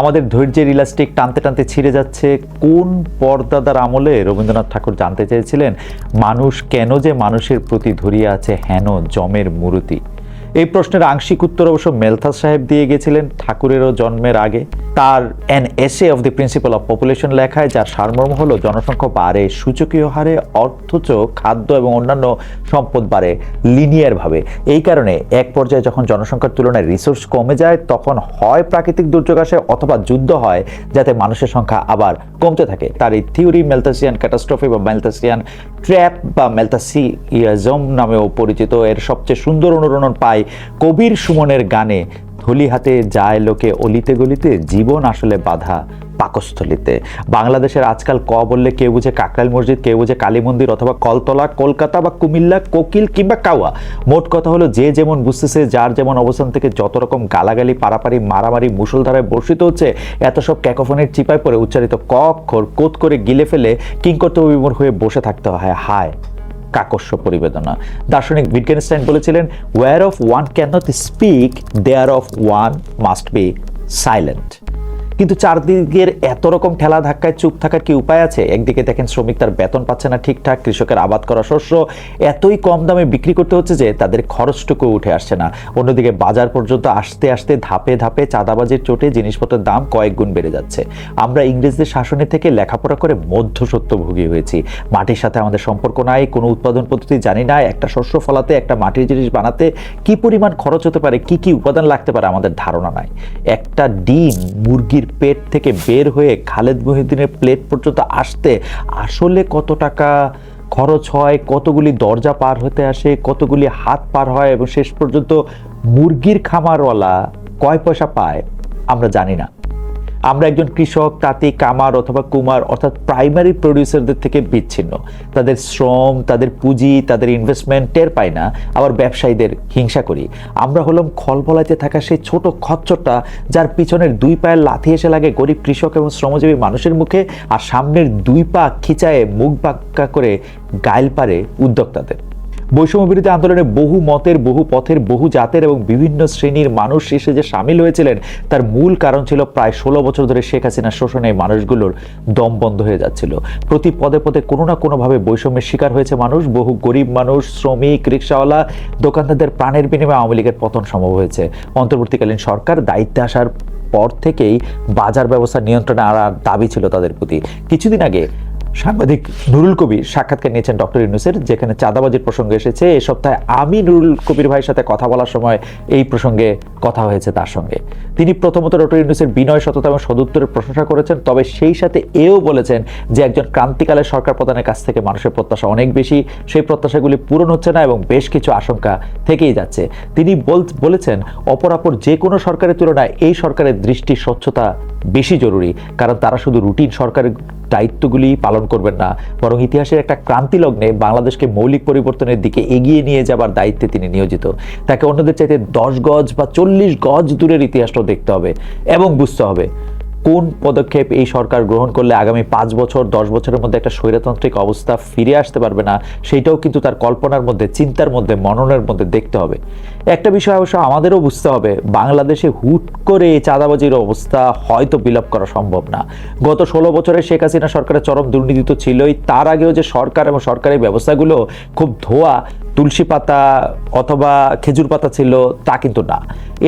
আমাদের ধৈর্যের ইলাস্টিক টানতে টানতে ছিঁড়ে যাচ্ছে। কোন পর্দাদার আমলে রবীন্দ্রনাথ ঠাকুর জানতে চেয়েছিলেন, মানুষ কেন যে মানুষের প্রতি ধরিয়ে আছে হেন জমের মূর্তি? এই প্রশ্নের আংশিক উত্তর অবশ্য মেলথাস সাহেব দিয়ে গেছিলেন ঠাকুরেরও জন্মের আগে। তার an essay of the principle of population লেখায়, যার সারমর্ম হলো, জনসংখ্যা বাড়ে, সূচকীয় হারে অথচ খাদ্য এবং অন্যান্য সম্পদ বাড়ে লিনিয়ারভাবে এই কারণে এক পর্যায়ে যখন জনসংখ্যার তুলনায় রিসোর্স কমে যায়, তখন হয় প্রাকৃতিক দুর্যোগ আসে অথবা যুদ্ধ হয়, যাতে মানুষের সংখ্যা আবার কমতে থাকে। তার এই থিওরি মেলথাসিয়ান ক্যাটাস্ট্রফি বা মেলথাসিয়ান ট্র্যাপ বা মেলথাসিয়াজম নামেও পরিচিত। এর সবচেয়ে সুন্দর অনুরণন পাই কবির সুমনের গানে থলি হাতে যায় লোকে অলিতে গলিতে, জীবন আসলে বাধা পাকস্থলিতে। বাংলাদেশের আজকাল ক বললে কেউ বুঝে কাকরাইল মসজিদ কেউ বুঝে কালী মন্দির অথবা কলতলা, কলকাতা বা কুমিল্লা, কোকিল কিংবা কাওয়া। মোট কথা হলো যে যেমন বুঝতেছে, যার যেমন অবস্থান থেকে যত রকম গালাগালি, পারাপারি, মারামারি মুসলধারায় বর্ষিত হচ্ছে, এত সব ক্যাকোফোনের চিপায় পড়ে উচ্চারিত ক অক্ষর কোত করে গিলে ফেলে কিংকর্তব্য বিমূর হয়ে বসে থাকতে হয়। হায়! কাকস্য পরিবেদনা। দার্শনিক উইটগেনস্টাইন বলেছিলেন whereof one cannot speak thereof one must be silent কিন্তু চারদিকের এত রকম ঠেলা ধাক্কায় চুপ থাকার কি উপায় আছে? একদিকে দেখেন শ্রমিক তার বেতন পাচ্ছে না ঠিকঠাক, কৃষকের আবাদ করা শস্য এতই কম দামে বিক্রি করতে হচ্ছে যে তাদের খরচটুকু উঠে আসছে না। অন্যদিকে বাজার পর্যন্ত আসতে আসতে ধাপে ধাপে চাঁদাবাজির চোটে জিনিসপত্রের দাম কয়েক গুণ বেড়ে যাচ্ছে। আমরা ইংরেজদের শাসনে থেকে লেখাপড়া করে মধ্যসত্ত্ব ভুগি হয়েছি। মাটির সাথে আমাদের সম্পর্ক নাই, কোনো উৎপাদন পদ্ধতি জানি না, একটা শস্য ফলাতে, একটা মাটির জিনিস বানাতে কি পরিমাণ খরচ হতে পারে, কি কি উপাদান লাগতে পারে আমাদের ধারণা নাই। একটা ডিম মুরগির পেট থেকে বের হয়ে খালেদ মহিউদ্দিনের প্লেট পর্যন্ত আসতে আসলে কত টাকা খরচ হয়, কতগুলি দরজা পার হতে আসে, কতগুলি হাত পার হয় এবং শেষ পর্যন্ত মুরগির খামারওয়ালা কয় পয়সা পায়, আমরা জানি না। আমরা একজন কৃষক, তাঁতি, কামার অথবা কুমার, অর্থাৎ প্রাইমারি প্রডিউসারদের থেকে বিচ্ছিন্ন। তাদের শ্রম, তাদের পুঁজি, তাদের ইনভেস্টমেন্ট টের পাই না, আবার ব্যবসায়ীদের হিংসা করি। আমরা হলাম খলবলাইতে থাকা সেই ছোট খচ্চরটা, যার পিছনের দুই পায়ের লাথি এসে লাগে গরিব কৃষক এবং শ্রমজীবী মানুষের মুখে, আর সামনের দুই পা খিচায়ে মুখ বাক্কা করে গাইল পারে উদ্যোক্তাদের। বৈষম্য বিরোধী আন্দোলনে বহু মতের, বহু পথের, বহু জাতের এবং বিভিন্ন শ্রেণির মানুষ এসে যে সামিল হয়েছিলেন, তার মূল কারণ ছিল প্রায় ষোলো বছর ধরে শেখ হাসিনার শোষণে মানুষগুলোর দম বন্ধ হয়ে যাচ্ছিল। প্রতি পদে পদে কোনো না কোনোভাবে বৈষম্যের শিকার হয়েছে মানুষ। বহু গরিব মানুষ, শ্রমিক, রিক্সাওয়ালা, দোকানদারদের প্রাণের বিনিময়ে আওয়ামী লীগের পতন সম্ভব হয়েছে। অন্তর্বর্তীকালীন সরকার দায়িত্বে আসার পর থেকেই বাজার ব্যবস্থা নিয়ন্ত্রণে আনার দাবি ছিল তাদের প্রতি। কিছুদিন আগে সাংবাদিক নুরুল কবির সাক্ষাৎকার নিয়েছেন ডক্টর ইউনুসের, যেখানে চাঁদাবাজির প্রসঙ্গ এসেছে। এ সপ্তাহে আমি নুরুল কবির ভাইয়ের সাথে কথা বলার সময় এই প্রসঙ্গে কথা হয়েছে তার সঙ্গে। তিনি প্রথমত ডক্টর ইউনুসের বিনয়, সততা এবং সদুত্তরের প্রশংসা করেছেন, তবে সেই সাথে এও বলেছেন যে একজন ক্রান্তিকালের সরকার প্রধানের কাছ থেকে মানুষের প্রত্যাশা অনেক বেশি। সেই প্রত্যাশাগুলি পূরণ হচ্ছে না এবং বেশ কিছু আশঙ্কা থেকেই যাচ্ছে। তিনি বল- বলেছেন, অপরাপর যে কোনো সরকারের তুলনায় এই সরকারের দৃষ্টি স্বচ্ছতা বেশি জরুরি, কারণ তারা শুধু রুটিন সরকারের দায়িত্বগুলি পালন করবেন না। বরং ইতিহাসের একটা ক্রান্তি লগ্নে বাংলাদেশকে মৌলিক পরিবর্তনের দিকে এগিয়ে নিয়ে যাবার দায়িত্বে তিনি নিয়োজিত। তাকে অন্যদের চাইতে দশ গজ বা চল্লিশ গজ দূরের ইতিহাসটাও দেখতে হবে এবং বুঝতে হবে। কোন পদক্ষেপ এই সরকার গ্রহণ করলে আগামী পাঁচ বছর, দশ বছরের মধ্যে একটা স্বৈরতান্ত্রিক অবস্থা ফিরে আসতে পারবে না? সেইটাও কিন্তু তার কল্পনার মধ্যে, চিন্তার মধ্যে, মননের মধ্যে দেখতে হবে। একটা বিষয় অবশ্য আমাদেরও বুঝতে হবে, বাংলাদেশে হুট করে চাঁদাবাজির অবস্থা হয়তো বিলাপ করা সম্ভব না। গত ষোলো বছরে শেখ হাসিনা সরকারের চরম দুর্নীতি তো ছিলই, তার আগেও যে সরকার এবং সরকারি ব্যবস্থাগুলো খুব ধোয়া তুলসী পাতা অথবা খেজুর পাতা ছিল, তা কিন্তু না।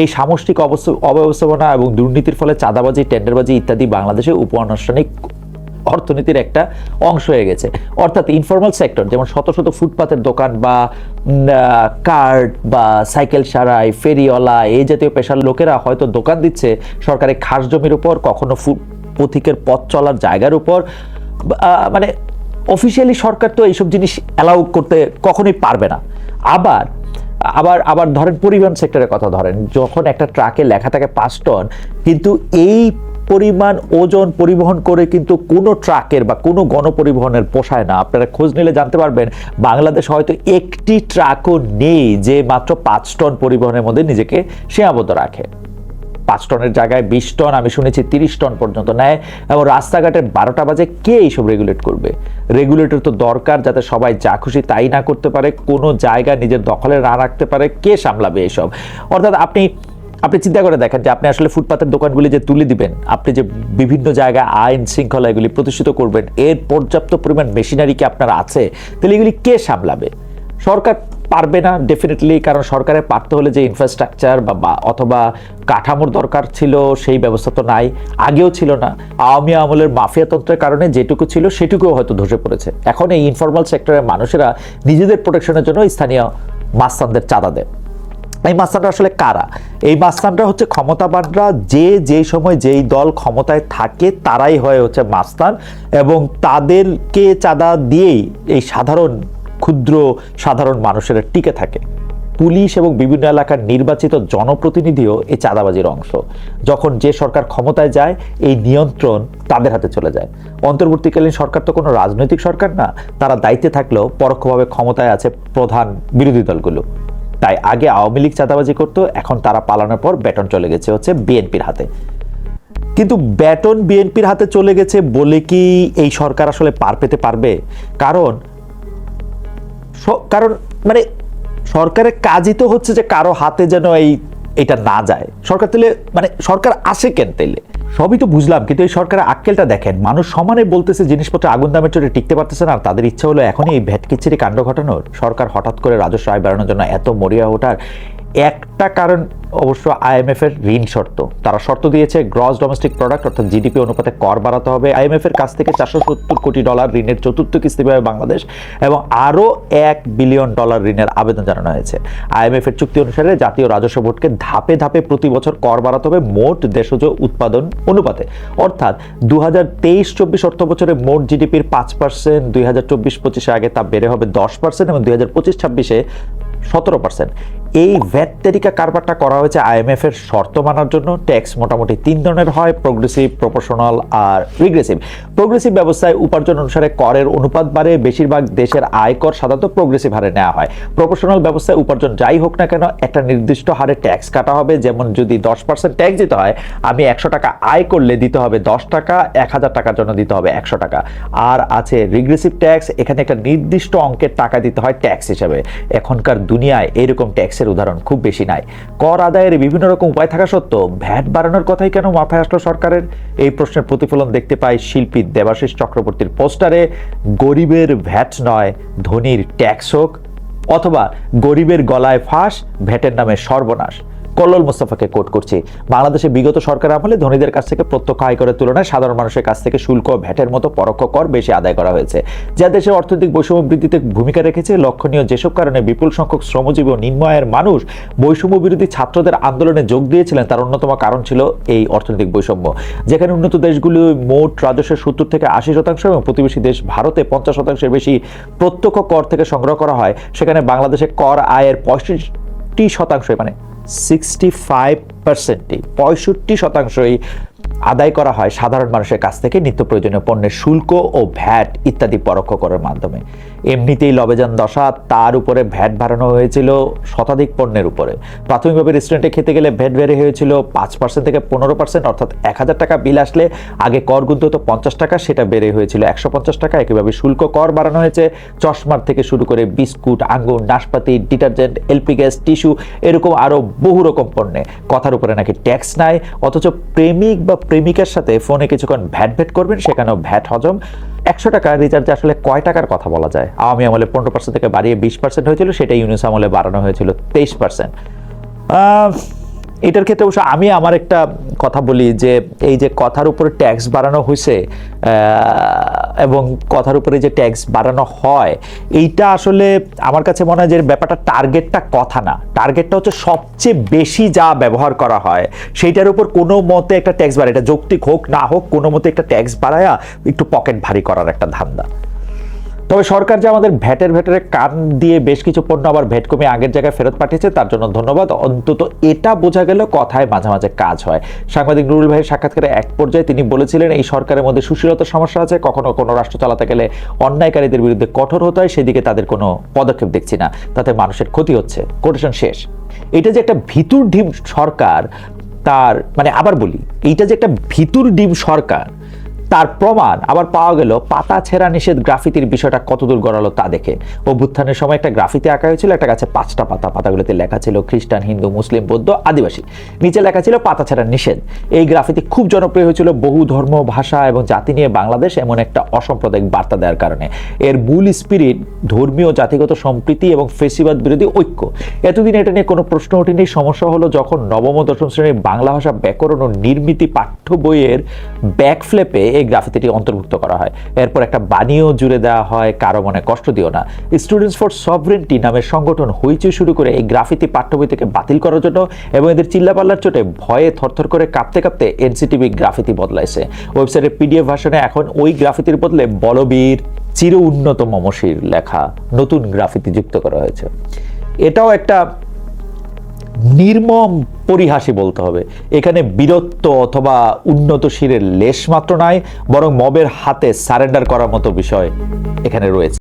এই সামষ্টিক অবস্থা অব্যবস্থাপনা এবং দুর্নীতির ফলে চাঁদাবাজি, টেন্ডারবাজি ইত্যাদি বাংলাদেশে উপ আনুষ্ঠানিক অর্থনীতির একটা অংশ হয়ে গেছে। অর্থাৎ ইনফর্মাল সেক্টর যেমন শত শত ফুটপাতের দোকান বা কার্ড বা সাইকেল সারাই, ফেরিওয়ালা, এই জাতীয় পেশার লোকেরা হয়তো দোকান দিচ্ছে সরকারি খাস জমির উপর, কখনো ফুট, পথিকের পথ চলার জায়গার উপর মানে অফিসিয়ালি সরকার তো এইসব জিনিস অ্যালাউ করতে কখনোই পারবে না। আবার আবার আবার ধরেন পরিবহন সেক্টরের কথা ধরেন, যখন একটা ট্রাকে লেখা থাকে পাঁচ টন কিন্তু এই পরিমাণ ওজন পরিবহন করে কিন্তু কোনো ট্রাকের বা কোনো গণপরিবহনের পোষায় না। আপনারা খোঁজ নিলে জানতে পারবেন, বাংলাদেশ হয়তো একটি ট্রাকও নেই যে মাত্র পাঁচ টন পরিবহনের মধ্যে নিজেকে সীমাবদ্ধ রাখে। পাঁচ টনের জায়গায় বিশ টন, আমি শুনেছি তিরিশ টন পর্যন্ত নেয় এবং রাস্তাঘাটের বারোটা বাজে কে এইসব রেগুলেট করবে? রেগুলেটর তো দরকার যাতে সবাই যা খুশি তাই না করতে পারে, কোনো জায়গা নিজের দখলে না রাখতে পারে, কে সামলাবে এসব? অর্থাৎ আপনি আপনি চিন্তা করে দেখেন যে আপনি আসলে ফুটপাতের দোকানগুলি যে তুলে দিবেন, আপনি যে বিভিন্ন জায়গায় আইন শৃঙ্খলা এগুলি প্রতিষ্ঠিত করবেন, এর পর্যাপ্ত পরিমাণ মেশিনারি কি আপনার আছে? তাহলে এগুলি কে সামলাবে? সরকার পারবে না ডেফিনেটলি কারণ সরকারের পারতে হলে যে ইনফ্রাস্ট্রাকচার বা অথবা কাঠামোর দরকার ছিল, সেই ব্যবস্থা তো নাই, আগেও ছিল না। আওয়ামী আমলের মাফিয়াতন্ত্রের কারণে যেটুকু ছিল, সেটুকুও হয়তো ধসে পড়েছে। এখন এই ইনফরমাল সেক্টরের মানুষেরা নিজেদের প্রোটেকশনের জন্য স্থানীয় মাস্তানদের চাঁদা দেয়। এই মাস্তানরা আসলে কারা? এই মাস্তানরা হচ্ছে ক্ষমতাবানরা, যে যেই সময় যেই দল ক্ষমতায় থাকে, তারাই হয়ে হচ্ছে মাস্তান এবং তাদেরকে চাঁদা দিয়েই এই সাধারণ ক্ষুদ্র সাধারণ মানুষেরা টিকে থাকে। পুলিশ এবং বিভিন্ন এলাকার নির্বাচিত জনপ্রতিনিধিও এই চাঁদাবাজির অংশ। যখন যে সরকার ক্ষমতায় যায়, এই নিয়ন্ত্রণ তাদের হাতে চলে যায়। অন্তর্বর্তীকালীন সরকার তো কোনো রাজনৈতিক সরকার না, তারা দায়িত্বে থাকলেও পরোক্ষভাবে ক্ষমতায় আছে প্রধান বিরোধী দলগুলো। তাই আগে আওয়ামী লীগ চাঁদাবাজি করতো, এখন তারা পালানোর পর বেটন চলে গেছে হচ্ছে বিএনপির হাতে। কিন্তু ব্যাটন বিএনপির হাতে চলে গেছে বলে কি এই সরকার আসলে পার পেতে পারবে? কারণ কারণ মানে সরকারের কাজই তো হচ্ছে যে কারও হাতে যেন এই, এটা না যায়। সরকার তাহলে মানে সরকার আসে কেন তাইলে? সবই তো বুঝলাম, কিন্তু এই সরকারের আক্কেলটা দেখেন, মানুষ সমানে বলতেছে জিনিসপত্র আগুন দামের চোটে টিকতে পারতেছে না, আর তাদের ইচ্ছা হলো এখনই এই ভ্যাট কিচ্ছিরি কাণ্ড ঘটানোর। সরকার হঠাৎ করে রাজস্ব আয় বাড়ানোর জন্য এত মরিয়া ওঠার। একটা কারণ অবশ্য আইএমএফ এর ঋণ শর্ত। তারা শর্ত দিয়েছে গ্রস ডোমেস্টিক প্রোডাক্ট অর্থাৎ জিডিপি অনুপাতে কর বাড়াতে হবে। আইএমএফ এর কাছ থেকে চারশো সত্তর কোটি ডলার ঋণের চতুর্থ কিস্তি পাবে বাংলাদেশ এবং আরও এক বিলিয়ন ডলার ঋণের আবেদন জানানো হয়েছে। আইএমএফ এর চুক্তি অনুসারে জাতীয় রাজস্ব বোর্ডকে ধাপে ধাপে প্রতি বছর কর বাড়াতে হবে মোট দেশজ উৎপাদন অনুপাতে। অর্থাৎ দু হাজার তেইশ চব্বিশ অর্থ বছরে মোট জিডিপির পাঁচ পার্সেন্ট দুই হাজার চব্বিশ পঁচিশে আগে তা বেড়ে হবে দশ পার্সেন্ট এবং দুই হাজার পঁচিশ ছাব্বিশে সতেরো পার্সেন্ট এই ভ্যাট তালিকা কারবারটা করা হয়েছে আইএমএফ এর শর্ত মানার জন্য। ট্যাক্স মোটামুটি তিন ধরনের হয় প্রোগ্রেসিভ প্রপোর্শনাল আর রিগ্রেসিভ প্রোগ্রেসিভ ব্যবস্থায় উপার্জন অনুসারে করের অনুপাত বাড়ে, বেশিরভাগ দেশের আয়কর সাধারণত প্রোগ্রেসিভ হারে নেওয়া হয়। প্রপোর্শনাল ব্যবস্থায় উপার্জন যাই হোক না কেন, একটা নির্দিষ্ট হারে ট্যাক্স কাটা হবে। যেমন যদি দশ পার্সেন্ট ট্যাক্স দিতে হয়, আমি একশো টাকা আয় করলে দিতে হবে দশ টাকা, এক হাজার টাকার জন্য দিতে হবে একশো টাকা। আর আছে রিগ্রেসিভ ট্যাক্স এখানে একটা নির্দিষ্ট অঙ্কের টাকা দিতে হয় ট্যাক্স হিসাবে। এখনকার দুনিয়ায় এরকম ট্যাক্সের উদাহরণ খুব বেশি নাই। কর আদায়ের বিভিন্ন রকম উপায় থাকা সত্ত্বেও ভ্যাট বাড়ানোর কথাই কেন মাথায় আসলো সরকারের? এই প্রশ্নের প্রতিফলন দেখতে পাই শিল্পী দেবাশিস চক্রবর্তীর পোস্টারে, গরিবের ভ্যাট নয়, ধনীর ট্যাক্স হোক। অথবা, গরিবের গলায় ফাঁস, ভ্যাটের নামে সর্বনাশ। কল্লোল মোস্তফাকে কোট করছি। বাংলাদেশে বিগত সরকার আমলে ধনীদের কাছ থেকে প্রত্যক্ষ আয়করের তুলনায় সাধারণ মানুষের কাছ থেকে শুল্ক, ভ্যাটের মতো পরোক্ষ কর বেশি আদায় করা হয়েছে, যা দেশের অর্থনৈতিক বৈষম্য বৃদ্ধিতে ভূমিকা রেখেছে। লক্ষণীয় যেসব কারণে বিপুল সংখ্যক শ্রমজীবী ও নিম্ন আয়ের মানুষ বৈষম্য বিরোধী ছাত্রদের আন্দোলনে যোগ দিয়েছিলেন, তার অন্যতম কারণ ছিল এই অর্থনৈতিক বৈষম্য। যেখানে উন্নত দেশগুলি মোট রাজস্বের সত্তর থেকে আশি শতাংশ এবং প্রতিবেশী দেশ ভারতে পঞ্চাশ শতাংশের বেশি প্রত্যক্ষ কর থেকে সংগ্রহ করা হয়। সেখানে বাংলাদেশে কর আয়ের পঁয়ষট্টি শতাংশ মানে সিক্সটি ফাইভ পার্সেন্টই পঁয়ষট্টি শতাংশই আদায় করা হয় সাধারণ মানুষের কাছ থেকে নিত্য প্রয়োজনীয় পণ্যের শুল্ক ও ভ্যাট ইত্যাদি পরোক্ষ করার মাধ্যমে। এমনিতেই লবেজান দশা, তার উপরে ভ্যাট বাড়ানো হয়েছিল শতাধিক পণ্যের উপরে। প্রাথমিকভাবে রেস্টুরেন্টে খেতে গেলে ভ্যাট বেড়ে হয়েছিল পাঁচ পার্সেন্ট থেকে পনেরো পার্সেন্ট অর্থাৎ এক হাজার টাকা বিল আসলে আগে কর গুনতে হতো পঞ্চাশ টাকা, সেটা বেড়ে হয়েছিল একশো পঞ্চাশ টাকা একইভাবে শুল্ক কর বাড়ানো হয়েছে। চশমার থেকে শুরু করে বিস্কুট, আঙ্গুর, নাশপাতি, ডিটারজেন্ট এলপি গ্যাস টিস্যু এরকম আরও বহু রকম পণ্যে। কথার উপরে নাকি ট্যাক্স নাই, অথচ প্রেমিক বা প্রেমিকার সাথে ফোনে কিছুক্ষণ ভ্যাট ভ্যাট করবেন, সেখানেও ভ্যাট হজম। একশো টাকা রিচার্জে আসলে কয় টাকার কথা বলা যায়? আওয়ামী আমলে পনেরো পার্সেন্ট থেকে বাড়িয়ে বিশ পার্সেন্ট হয়েছিল সেটা ইউনিস আমলে বাড়ানো হয়েছিল তেইশ পার্সেন্ট এটার ক্ষেত্রে অবশ্য আমি আমার একটা কথা বলি যে এই যে কথার উপরে ট্যাক্স বাড়ানো হয়েছে এবং কথার উপরে যে ট্যাক্স বাড়ানো হয়, এইটা আসলে আমার কাছে মনে হয় যে ব্যাপারটা টার্গেটটা কথা না। টার্গেটটা হচ্ছে সবচেয়ে বেশি যা ব্যবহার করা হয়, সেইটার উপর কোনো মতে একটা ট্যাক্স বাড়ে এটা যৌক্তিক হোক না হোক, কোনো মতে একটা ট্যাক্স বাড়ায়া একটু পকেট ভারী করার একটা ধান্দা। তবে সরকার যে আমাদের ভ্যাটের ভ্যাটের কান দিয়ে বেশ কিছু পণ্য আবার ভ্যাট কমিয়ে আগের জায়গায় ফেরত পাঠিয়েছে, তার জন্য ধন্যবাদ। অন্তত এটা বোঝা গেল কথায় মাঝে মাঝে কাজ হয়। সাংবাদিক নুরুল ভাইয়ের সাক্ষাৎকারে এক পর্যায়ে তিনি বলেছিলেন, এই সরকারের মধ্যে সুশীলতার সমস্যা আছে, কখনো কোনো রাষ্ট্র চালাতে গেলে অন্যায়কারীদের বিরুদ্ধে কঠোর হতে হয়, সেদিকে তাদের কোনো পদক্ষেপ দেখছি না। তাতে মানুষের ক্ষতি হচ্ছে। কোটেশন শেষ। এটা যে একটা ভিতুর ঢিম সরকার, তার মানে আবার বলি, এইটা যে একটা ভিতুর ডিম সরকার তার প্রমাণ আবার পাওয়া গেল পাতা ছেঁড়া নিষেধ গ্রাফিতির বিষয়টা কতদূর গড়ালো তা দেখে। অভ্যুত্থানের সময় একটা গ্রাফিতে আঁকা হয়েছিল, একটা গাছে পাঁচটা পাতা, পাতাগুলোতে লেখা ছিল খ্রিস্টান, হিন্দু, মুসলিম, বৌদ্ধ, আদিবাসী। নিচে লেখা ছিল পাতা ছেঁড়া নিষেধ। এই গ্রাফিতি খুব জনপ্রিয় হয়েছিল বহু ধর্ম, ভাষা এবং জাতি নিয়ে বাংলাদেশ এমন একটা অসাম্প্রদায়িক বার্তা দেওয়ার কারণে। এর মূল স্পিরিট ধর্মীয়, জাতিগত সম্প্রীতি এবং ফেসিবাদ বিরোধী ঐক্য। এতদিন এটা নিয়ে কোনো প্রশ্ন ওঠেনি। সমস্যা হলো যখন নবম দশম শ্রেণির বাংলা ভাষা ব্যাকরণ ও নির্মিতি পাঠ্য বইয়ের ব্যাকফ্লেপে এই গ্রাফিতিটি অন্তর্ভুক্ত করা হয়। এরপর একটা বাণীও জুড়ে দেওয়া হয়, কারও মনে কষ্ট দিও না। স্টুডেন্টস ফর সভরেন্টি নামের সংগঠন হইচই শুরু করে এই গ্রাফিতি পাঠ্য বই থেকে বাতিল করার জন্য এবং এদের চিল্লাপাল্লার চোটে ভয়ে থরথর করে কাঁপতে কাঁপতে এনসিটিভি গ্রাফিতি বদলাইছে। ওয়েবসাইটের পিডিএফ ভার্সনে এখন ওই গ্রাফিতির বদলে বলবীর চির উন্নত মমশির লেখা নতুন গ্রাফিতি যুক্ত করা হয়েছে। এটাও একটা নির্মম পরিহাসি বলতে হবে। এখানে বীরত্ব অথবা উন্নত শিরের লেশ মাত্র নাই, বরং মবের হাতে সারেন্ডার করার মতো বিষয় এখানে রয়েছে।